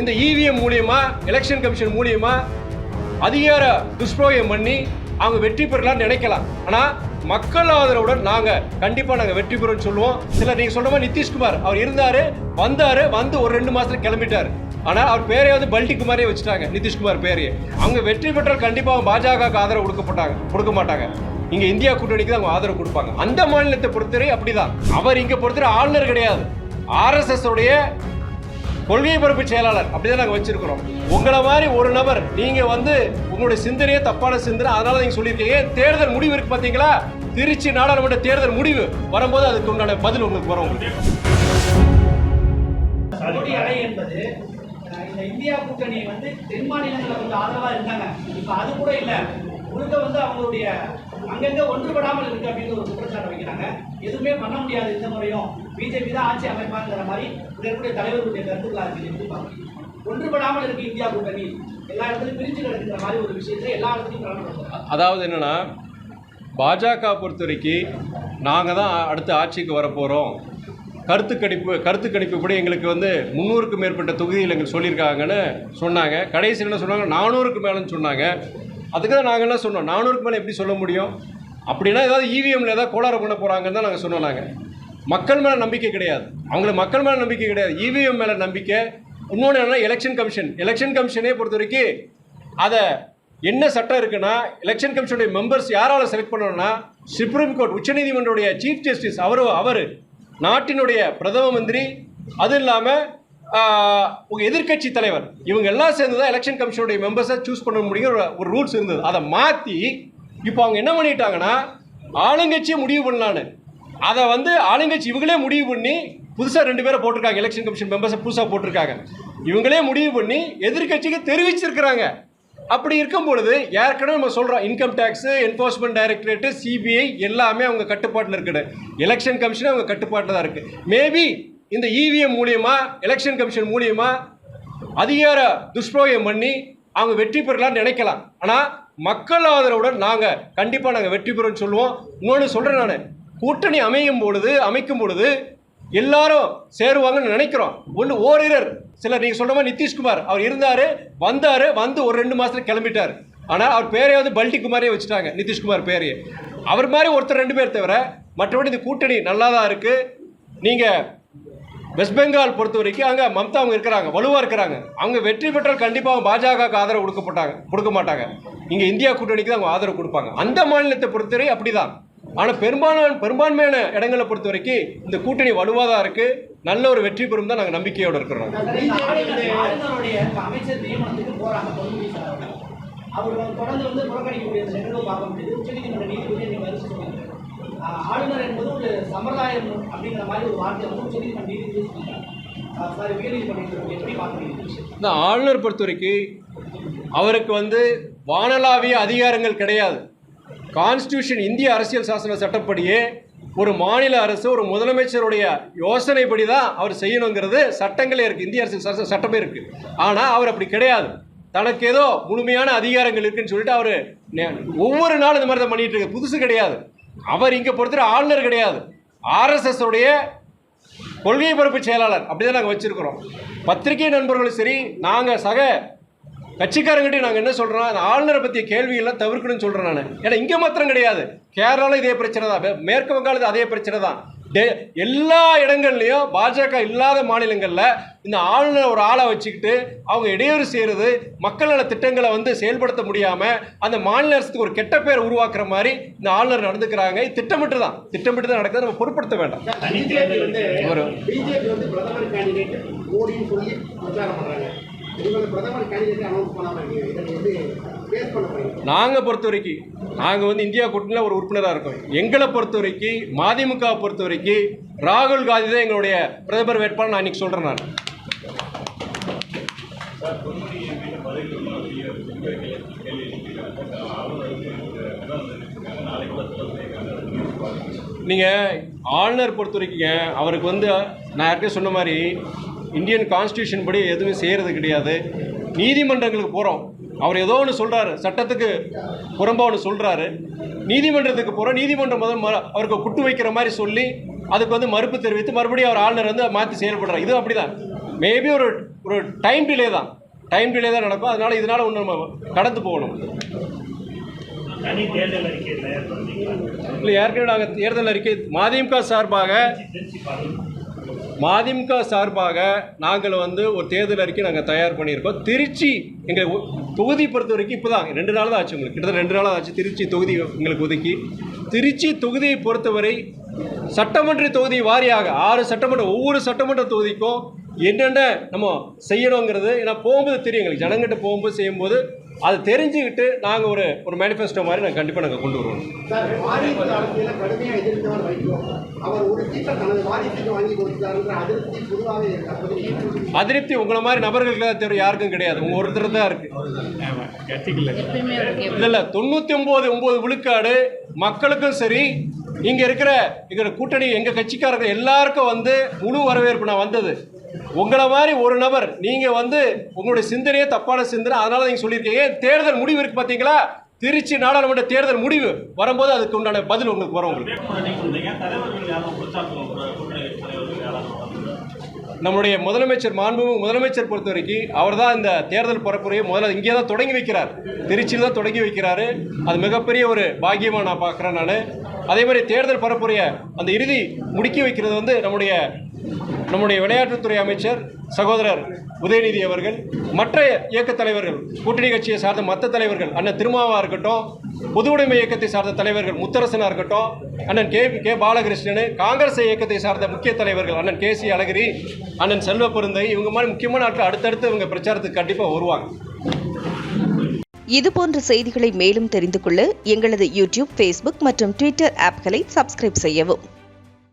இந்த இவிஎம் மூலியமா election commission மூலியமா அதிகார துஷ்பிரயோகம் பண்ணி அவங்க வெற்றி பெறலாம்னு நினைக்கலாம். ஆனா மக்கள் ஆதரவுடன் நாங்க கண்டிப்பா நாங்க வெற்றி பெறும் சொல்லுவோம். சில நீங்க சொல்ற மாதிரி நிதிஷ்குமார் அவர் இருந்தாரு வந்தாரு வந்து ஒரு ரெண்டு மாசத்துல கிளம்பிட்டாரு. ஆனா அவர் பேரையாவது பல்டிகுமாரே வச்சுட்டாங்க நிதிஷ்குமார் பேரையே அவங்க வெற்றி பெற்றால் கண்டிப்பா அவங்க பாஜகவுக்கு ஆதரவு கொடுக்கப்பட்டாங்க கொடுக்க மாட்டாங்க. இங்க இந்தியா கூட்டணிக்கு தான் அவங்க ஆதரவு கொடுப்பாங்க. அந்த மாநிலத்தை பொறுத்தவரை அப்படிதான். அவர் இங்க பொறுத்தவரை ஆளுநர் கிடையாது. ஆர்எஸ்எஸ் உடைய கொள்கை பரப்பு செயலாளர். அப்படிதான் நாங்கள் வச்சிருக்கிறோம். உங்களை மாதிரி ஒரு நபர் நீங்க வந்து உங்களுடைய சிந்தனையே தப்பான சிந்தனை அதனால நீங்க சொல்லியிருக்கீங்க. தேர்தல் முடிவு இருக்கு பாத்தீங்களா? திருச்சி நாடாளுமன்ற தேர்தல் முடிவு. வரும்போது அதுக்கு உண்டான பதில் உங்களுக்கு வரும். என்பது இந்த இந்தியா கூட்டணி வந்து தென் மாநிலங்களில் கொஞ்சம் ஆதரவாக இருந்தாங்க. இப்போ அது கூட இல்லை. முழுக்க வந்து அவங்களுடைய அங்கங்கே ஒன்றுபடாமல் இருக்கு அப்படின்னு ஒரு குற்றச்சாட்டு வைக்கிறாங்க. எதுவுமே பண்ண முடியாது இந்த முறையும். பிஜேபி தான் ஆட்சி அமைப்பாங்கிற மாதிரி இங்க இருக்கக்கூடிய தலைவர்களுடைய கருத்துக்களாக இருக்குது எப்படி பார்க்குறீங்க ஒன்றுபடாமல் இருக்கு இந்தியா கூட்டணி. எல்லா இடத்துலையும் பிரிஞ்சு கிடக்குற மாதிரி ஒரு விஷயத்தை எல்லா இடத்துலையும் கலந்து அதாவது என்னென்னா பாஜக பொறுத்த வரைக்கும் நாங்கள் தான் அடுத்து ஆட்சிக்கு வரப்போகிறோம் கருத்து கணிப்பு கருத்து கணிப்பு கூட எங்களுக்கு வந்து முந்நூறுக்கும் மேற்பட்ட தொகுதியில் எங்களுக்கு சொல்லியிருக்காங்கன்னு சொன்னாங்க. கடைசியில் என்ன சொன்னாங்க? நானூறுக்கு மேலேன்னு சொன்னாங்க. அதுக்கு தான் நாங்கள் என்ன சொன்னோம்? நானூறுக்கு மேலே எப்படி சொல்ல முடியும்? அப்படின்னா ஏதாவது இவிஎம்ல ஏதாவது கோளாறு பண்ண போகிறாங்கன்னு தான் நாங்கள் சொன்னோம் நாங்கள் மக்கள் மேலே நம்பிக்கை கிடையாது. அவங்களுக்கு மக்கள் மேலே நம்பிக்கை கிடையாது. இவிஎம் மேலே நம்பிக்கை. இன்னொன்று என்னன்னா எலெக்ஷன் கமிஷன் எலெக்ஷன் கமிஷனே பொறுத்த வரைக்கும் அதை என்ன சட்டம் இருக்குன்னா எலெக்ஷன் கமிஷனுடைய மெம்பர்ஸ் யாரால செலக்ட் பண்ணணும்னா சுப்ரீம் கோர்ட் உச்சநீதிமன்றோடைய சீஃப் ஜஸ்டிஸ் அவர் அவர். நாட்டினுடைய பிரதம மந்திரி. அது இல்லாமல் உங்கள் எதிர்க்கட்சி தலைவர் இவங்க எல்லாம் சேர்ந்து தான் எலெக்ஷன் கமிஷனுடைய மெம்பர்ஸை சூஸ் பண்ண முடியும் ஒரு- ரூல்ஸ் இருந்தது. அதை மாற்றி இப்போ அவங்க என்ன பண்ணிட்டாங்கன்னா ஆளுங்கட்சியை முடிவு பண்ணலான்னு. அதை வந்து ஆளுங்கட்சி இவங்களே முடிவு பண்ணி புதுசாக ரெண்டு பேரை போட்டிருக்காங்க எலெக்ஷன் கமிஷன் மெம்பர்ஸை புதுசாக போட்டிருக்காங்க. இவங்களே முடிவு பண்ணி எதிர்கட்சிக்கு தெரிவிச்சிருக்கிறாங்க. அப்படி இருக்கும் பொழுது ஏற்கனவே நம்ம சொல்கிறோம் income tax enforcement directorate CBI எல்லாமே அவங்க கட்டுப்பாட்டில் இருக்குது. எலெக்ஷன் கமிஷன் அவங்க கட்டுப்பாட்டில் தான் இருக்குது மேபி இந்த இவிஎம் மூலியமா எலெக்ஷன் கமிஷன் மூலியமா அதிகார துஷ்பிரயோகம் பண்ணி அவங்க வெற்றி பெறலாம்னு நினைக்கலாம். ஆனால் மக்கள் ஆதரவுடன் நாங்கள் கண்டிப்பாக நாங்கள் வெற்றி பெறுவோம்னு சொல்லுவோம். இன்னொன்று சொல்கிறேன் நான். கூட்டணி அமையும் பொழுது அமைக்கும் பொழுது எல்லாரும் சேருவாங்கன்னு நினைக்கிறோம். ஒன்று ஓரிரர். சிலர் நீங்கள் சொல்ற மாதிரி நிதிஷ்குமார். அவர் இருந்தார் வந்தார் வந்து ஒரு ரெண்டு மாதத்துல கிளம்பிட்டார். ஆனால் அவர் பேரையாவது பல்டி குமாரே வச்சுட்டாங்க நிதிஷ்குமார் பேரையே அவர் மாதிரி ஒருத்தர் ரெண்டு பேர் தவிர மற்றபடி இந்த கூட்டணி நல்லா தான் இருக்குது நீங்கள் வெஸ்ட் பெங்கால் பொறுத்த வரைக்கும் அங்கே மம்தா அவங்க இருக்கிறாங்க வலுவாக இருக்கிறாங்க. அவங்க வெற்றி பெற்றால் கண்டிப்பாக அவங்க பாஜகவுக்கு ஆதரவு கொடுக்கப்பட்டாங்க கொடுக்க மாட்டாங்க. இங்கே இந்தியா கூட்டணிக்கு தான் அவங்க ஆதரவு கொடுப்பாங்க. அந்த மாநிலத்தை பொறுத்தவரை அப்படிதான். ஆனால் பெரும்பாலான பெரும்பான்மையான இடங்களை பொறுத்த வரைக்கும் இந்த கூட்டணி வலுவாக தான் இருக்குது நல்ல ஒரு வெற்றி பெறும் தான் நாங்கள் நம்பிக்கையோடு இருக்கிறோம். அவர் தொடர்ந்து வந்து புறக்கணிக்க இந்த நிகழ்வு பார்க்க முடியுது உச்சநீதிமன்ற நீதிபதி ஆளுநர் என்பது ஒரு சம்பிரதாயம் அப்படிங்கிற மாதிரி ஒரு வார்த்தை வந்து உச்சநீதிமன்ற நீதிபதி சொன்னாங்க இந்த ஆளுநர் பொறுத்த வரைக்கும் அவருக்கு வந்து வானளாவிய அதிகாரங்கள் கிடையாது. கான்ஸ்டியூஷன் இந்திய அரசியல் சாசன சட்டப்படியே ஒரு மாநில அரசு ஒரு முதலமைச்சருடைய யோசனைப்படி தான் அவர் செய்யணுங்கிறது சட்டங்களே இருக்குது இந்திய அரசியல் சாசன சட்டமே இருக்குது ஆனால் அவர் அப்படி கிடையாது. தனக்கு ஏதோ முழுமையான அதிகாரங்கள் இருக்குன்னு சொல்லிட்டு அவர் ஒவ்வொரு நாளும் இந்த மாதிரி தான் பண்ணிட்டு இருக்கு புதுசு கிடையாது. அவர் இங்கே பொறுத்தவரை ஆளுநர் கிடையாது. ஆர்எஸ்எஸ் உடைய கொள்கை பரப்பு செயலாளர். அப்படிதான் நாங்கள் வச்சுருக்கிறோம். பத்திரிகை நண்பர்களும் சரி நாங்கள் சக கட்சிக்காரங்கிட்ட நாங்கள் என்ன சொல்கிறோம் அந்த ஆளுநரை பற்றிய கேள்வியெல்லாம் தவிர்க்கணும்னு சொல்கிறேன் நான். ஏன்னா இங்கே மாத்திரம் கிடையாது. கேரளாவில் இதே பிரச்சனை தான் மேற்கு வங்காளத்தில் அதே பிரச்சனை தான் எல்லா இடங்கள்லையும் பாஜக இல்லாத மாநிலங்களில் இந்த ஆளுநர் ஒரு ஆளை வச்சுக்கிட்டு அவங்க இடையூறு செய்கிறது மக்கள் நல திட்டங்களை வந்து செயல்படுத்த முடியாமல் அந்த மாநில அரசுக்கு ஒரு கெட்ட பேர் உருவாக்குற மாதிரி இந்த ஆளுநர் நடந்துக்கிறாங்க. திட்டமிட்டு தான் திட்டமிட்டு தான் நடக்குது. நம்ம பொருட்படுத்த வேண்டாம். பிரதமர் நாங்கள் பொறுத்த வரைக்கும் நாங்கள் வந்து இந்தியா கூட்டணியில் ஒரு உறுப்பினராக இருக்கோம். எங்களை பொறுத்த வரைக்கும் மதிமுக பொறுத்த வரைக்கும் ராகுல் காந்தி தான் எங்களுடைய பிரதமர் வேட்பாளர். நான் இன்னைக்கு சொல்கிறேன் நான். நீங்கள் ஆளுநர் பொறுத்த வரைக்குங்க அவருக்கு வந்து நான் யார்கிட்டயும் சொன்ன மாதிரி இந்தியன் கான்ஸ்டியூஷன் படி எதுவும் செய்கிறது கிடையாது. நீதிமன்றங்களுக்கு போகிறோம் அவர் ஏதோ ஒன்று சொல்கிறாரு சட்டத்துக்கு புறம்பா ஒன்று சொல்கிறாரு நீதிமன்றத்துக்கு போகிறோம் நீதிமன்றம் முதல் அவருக்கு குட்டு வைக்கிற மாதிரி சொல்லி அதுக்கு வந்து மறுப்பு தெரிவித்து மறுபடியும் அவர் ஆளுநர் வந்து மாற்றி செயல்படுறார். இது அப்படிதான். மேபி ஒரு ஒரு டைம் டிலே தான். டைம் டிலே தான் நடக்கும். அதனால இதனால ஒன்று நம்ம கடந்து போகணும். தனி இல்லை ஏற்கனவே நாங்கள் தேர்தல் அறிக்கை மதிமுக சார்பாக மதிமுக சார்பாக நாங்கள் வந்து ஒரு தேர்தல் அறிக்கை நாங்கள் தயார் பண்ணியிருக்கோம். திருச்சி எங்கள் தொகுதி பொறுத்த வரைக்கும் இப்போ தான் ரெண்டு நாள் தான் ஆச்சு உங்களுக்கு. கிட்டத்தட்ட ரெண்டு நாள் தான் ஆச்சு திருச்சி தொகுதி எங்களுக்கு ஒதுக்கி. திருச்சி தொகுதியை பொறுத்தவரை சட்டமன்ற தொகுதி வாரியாக ஆறு சட்டமன்ற ஒவ்வொரு சட்டமன்ற தொகுதிக்கும் என்னென்ன நம்ம செய்யணுங்கிறது ஏன்னா போகும்போது தெரியும் எங்களுக்கு. ஜனங்கிட்ட போகும்போது செய்யும்போது அது தெரிஞ்சுக்கிட்டு நாங்கள் ஒரு ஒரு மேனிஃபெஸ்டோ மாதிரி நாங்கள் கண்டிப்பாக நாங்கள் கொண்டு வருவோம். அதிருப்தி உங்களை மாதிரி நபர்களுக்கு தான் தெரியும் யாருக்கும் கிடையாது. உங்கள் ஒருத்தர் தான் இருக்குது இல்ல இல்ல தொண்ணூத்தி ஒன்பது ஒன்பது விழுக்காடு மக்களுக்கும் சரி இங்க இருக்கிற எங்க கூட்டணி எங்க கட்சிக்காரங்க எல்லாருக்கும் வந்து முழு வரவேற்பு நான் வந்தது. உங்களை மாதிரி ஒரு நபர் நீங்க வந்து உங்களுடைய சிந்தனையே தப்பான சிந்தனை அதனால நீங்க சொல்லியிருக்கீங்க. ஏன் தேர்தல் முடிவு இருக்கு பாத்தீங்களா? திருச்சி நாடாளுமன்ற தேர்தல் முடிவு வரும்போது அதுக்கு உண்டான பதில் உங்களுக்கு வரும் நம்முடைய முதலமைச்சர் மாண்புமிகு முதலமைச்சர் பொறுத்த வரைக்கும் அவர் தான் இந்த தேர்தல் பரப்புரையை முதல்ல இங்கே தான் தொடங்கி வைக்கிறார். திருச்சியில் தான் தொடங்கி வைக்கிறாரு. அது மிகப்பெரிய ஒரு பாக்கியமாக நான் பார்க்குறேன் நான். அதே மாதிரி தேர்தல் பரப்புரையை அந்த இறுதி முடுக்கி வைக்கிறது வந்து நம்முடைய நம்முடைய விளையாட்டுத்துறை அமைச்சர் சகோதரர் உதயநிதி அவர்கள் மற்ற இயக்க தலைவர்கள் கூட்டணி கட்சியை சார்ந்த மற்ற தலைவர்கள் அண்ணன் திருமாவா இருக்கட்டும் பொது உடைமை இயக்கத்தை சார்ந்த தலைவர்கள் முத்தரசனாக இருக்கட்டும் அண்ணன் கே கே பாலகிருஷ்ணன் காங்கிரஸ் இயக்கத்தை சார்ந்த முக்கிய தலைவர்கள் அண்ணன் கே சி அழகிரி அண்ணன் செல்வ பெருந்தை இவங்க மாதிரி முக்கியமான ஆட்கள் அடுத்தடுத்து இவங்க பிரச்சாரத்துக்கு கண்டிப்பாக வருவாங்க. இதுபோன்ற செய்திகளை மேலும் தெரிந்து கொள்ள எங்களது யூடியூப் ஃபேஸ்புக் மற்றும் ட்விட்டர் ஆப்களை சப்ஸ்கிரைப் செய்யவும்.